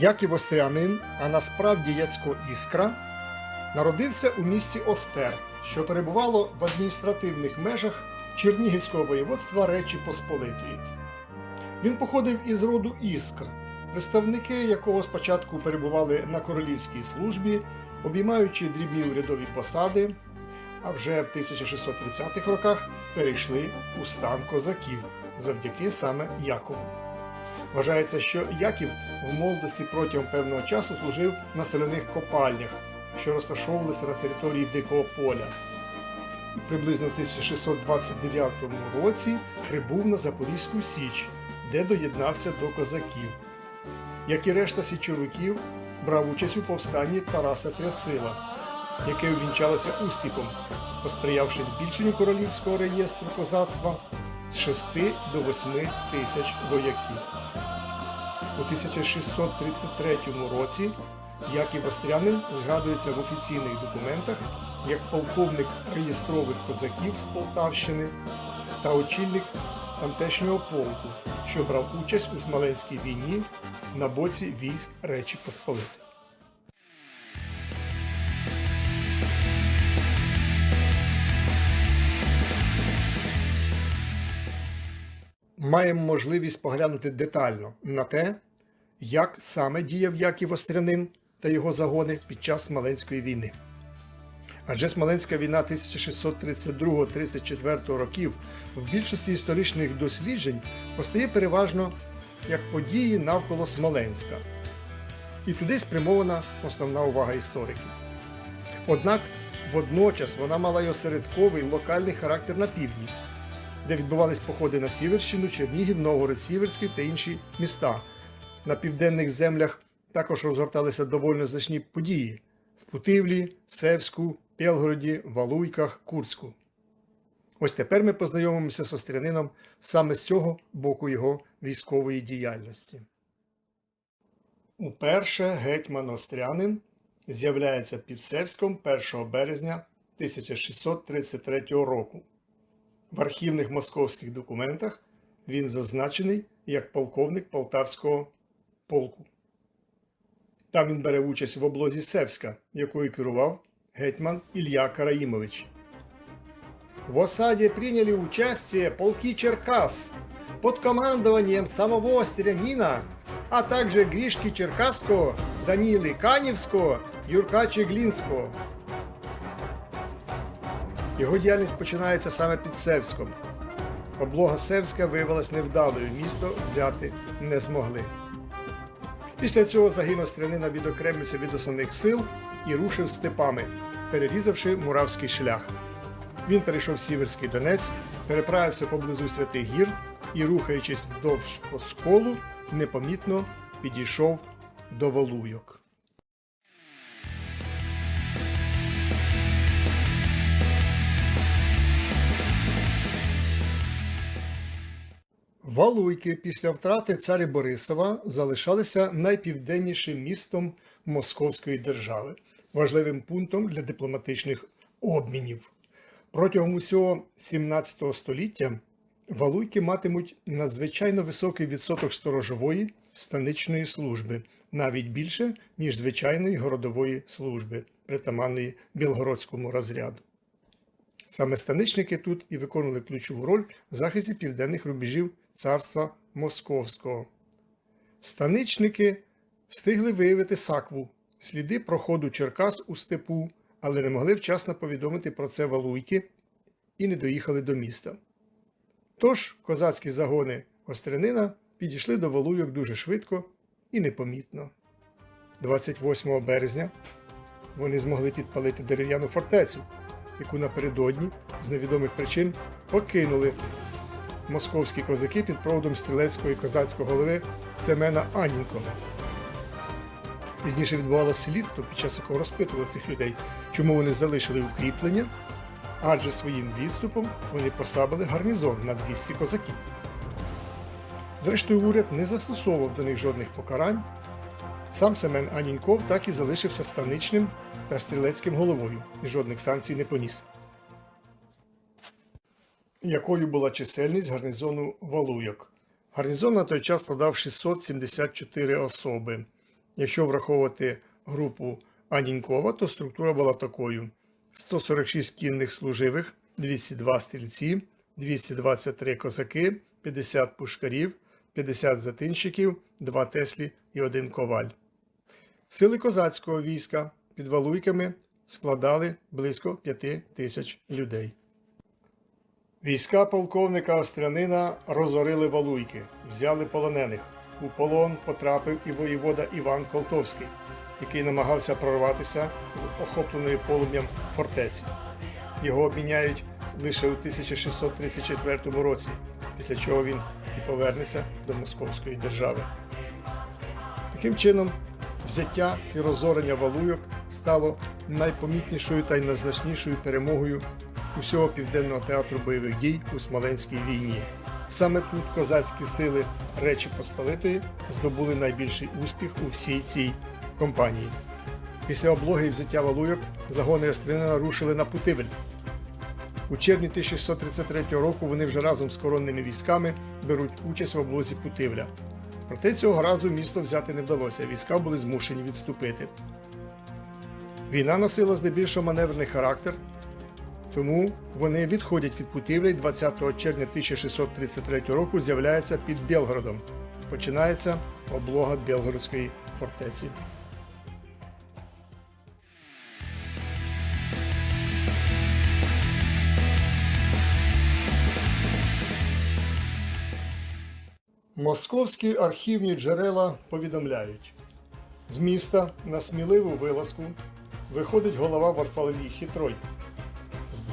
Яків Острянин, а насправді Яцько Іскра, народився у місті Остер, що перебувало в адміністративних межах Чернігівського воєводства Речі Посполитої. Він походив із роду Іскр, представники якого спочатку перебували на королівській службі, обіймаючи дрібні урядові посади, а вже в 1630-х роках перейшли у стан козаків завдяки саме Якову. Вважається, що Яків в молодості протягом певного часу служив на соляних копальнях, що розташовувалися на території Дикого поля. Приблизно в 1629 році прибув на Запорізьку Січ, де доєднався до козаків. Як і решта січовиків, брав участь у повстанні Тараса Трясила, яке увінчалося успіхом, посприявши збільшенню королівського реєстру козацтва з 6 до 8 тисяч вояків. У 1633 році Яків Острянин згадується в офіційних документах як полковник реєстрових козаків з Полтавщини та очільник тамтешнього полку, що брав участь у Смоленській війні на боці військ Речі Посполитої. Маємо можливість поглянути детально на те, як саме діяв Яків Острянин та його загони під час Смоленської війни. Адже Смоленська війна 1632-34 років в більшості історичних досліджень постає переважно як події навколо Смоленська. І туди спрямована основна увага істориків. Однак водночас вона мала й осередковий локальний характер на півдні, де відбувались походи на Сіверщину, Чернігів, Новгород Сіверський та інші міста. На південних землях також розгорталися доволі значні події в Путивлі, Севську, Пєлгороді, Валуйках, Курську. Ось тепер ми познайомимося з Острянином саме з цього боку його військової діяльності. Уперше гетьман Острянин з'являється під Севськом 1 березня 1633 року. В архівних московських документах він зазначений як полковник Полтавського полку. Там він бере участь в облозі Севська, якою керував гетьман Илья Караимович. В осаде приняли участие полки Черкас под командованием самого Острянина, а также Гришки Черкасского, Данилы Каневского, Юрка Чеглінського. Його діяльність починається саме під Севськом. Облога Севська виявилась невдалою, місто взяти не змогли. Після цього загинув стрілянина відокремився від основних сил і рушив степами, перерізавши Муравський шлях. Він перейшов Сіверський Донець, переправився поблизу Святих Гір і, рухаючись вдовж Осколу, непомітно підійшов до Волуйок. Валуйки після втрати царя Борисова залишалися найпівденнішим містом Московської держави, важливим пунктом для дипломатичних обмінів. Протягом усього 17 століття Валуйки матимуть надзвичайно високий відсоток сторожової станичної служби, навіть більше, ніж звичайної городової служби, притаманної білгородському розряду. Саме станичники тут і виконували ключову роль в захисті південних рубежів царства Московського. Станичники встигли виявити сакву, сліди проходу Черкас у степу, але не могли вчасно повідомити про це валуйки і не доїхали до міста. Тож козацькі загони Острянина підійшли до Валуйок дуже швидко і непомітно. 28 березня вони змогли підпалити дерев'яну фортецю, яку напередодні з невідомих причин покинули московські козаки під проводом стрілецького і козацького голови Семена Анінко. Пізніше відбувалося слідство, під час якого розпитували цих людей, чому вони залишили укріплення, адже своїм відступом вони послабили гарнізон на 200 козаків. Зрештою, уряд не застосовував до них жодних покарань. Сам Семен Аніньков так і залишився станичним та стрілецьким головою і жодних санкцій не поніс. Якою була чисельність гарнізону Валуйок? Гарнізон на той час складав 674 особи. Якщо враховувати групу Анінькова, то структура була такою: 146 кінних служивих, 202 стрільці, 223 козаки, 50 пушкарів, 50 затинщиків, 2 теслі і 1 коваль. Сили козацького війська під Валуйками складали близько 5 тисяч людей. Війська полковника Острянина розорили Валуйки, взяли полонених. У полон потрапив і воєвода Іван Колтовський, який намагався прорватися з охопленої полум'ям фортеці. Його обміняють лише у 1634 році, після чого він і повернеться до Московської держави. Таким чином, взяття і розорення Валуйок стало найпомітнішою та й найзначнішою перемогою усього південного театру бойових дій у Смоленській війні. Саме тут козацькі сили Речі Посполитої здобули найбільший успіх у всій цій кампанії. Після облоги і взяття Валуйок загони Острянина рушили на Путивель. У червні 1633 року вони вже разом з коронними військами беруть участь в облозі Путивля. Проте цього разу місто взяти не вдалося, війська були змушені відступити. Війна носила здебільшого маневрений характер, тому вони відходять від Путивля і 20 червня 1633 року з'являються під Белгородом. Починається облога Белгородської фортеці. Московські архівні джерела повідомляють, з міста на сміливу вилазку виходить голова Варфоломій Хитрой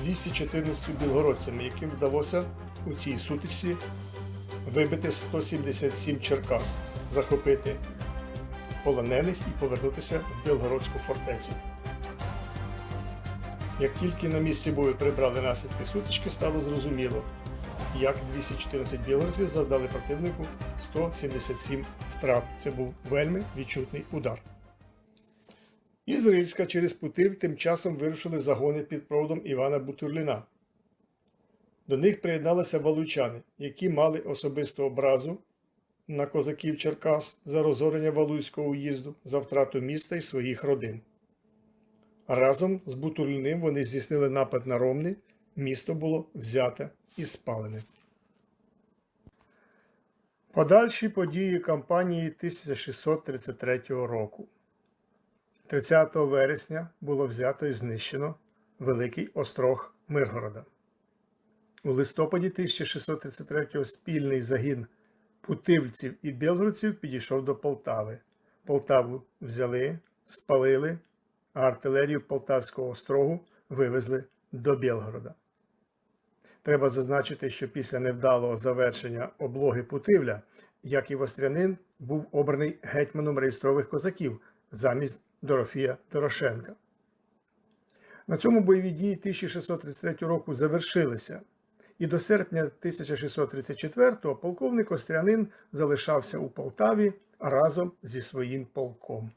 214 білгородцями, яким вдалося у цій сутичці вибити 177 Черкас, захопити полонених і повернутися в Білгородську фортецю. Як тільки на місці бою прибрали наслідки сутички, стало зрозуміло, як 214 білорусів завдали противнику 177 втрат. Це був вельми відчутний удар. Із Рильська через Путив тим часом вирушили загони під проводом Івана Бутурліна. До них приєдналися валуйчани, які мали особисту образу на козаків Черкас за розорення Валуйського уїзду за втрату міста і своїх родин. Разом з Бутурліним вони здійснили напад на Ромни, місто було взяте і спалене. Подальші події кампанії 1633 року. 30 вересня було взято і знищено Великий острог Миргорода. У листопаді 1633-го спільний загін путивців і білгородців підійшов до Полтави. Полтаву взяли, спалили, а артилерію Полтавського острогу вивезли до Білгорода. Треба зазначити, що після невдалого завершення облоги Путивля, як і Вострянин, був обраний гетьманом реєстрових козаків замість Дорофія Дорошенка. На цьому бойові дії 1633 року завершилися, і до серпня 1634-го полковник Острянин залишався у Полтаві разом зі своїм полком.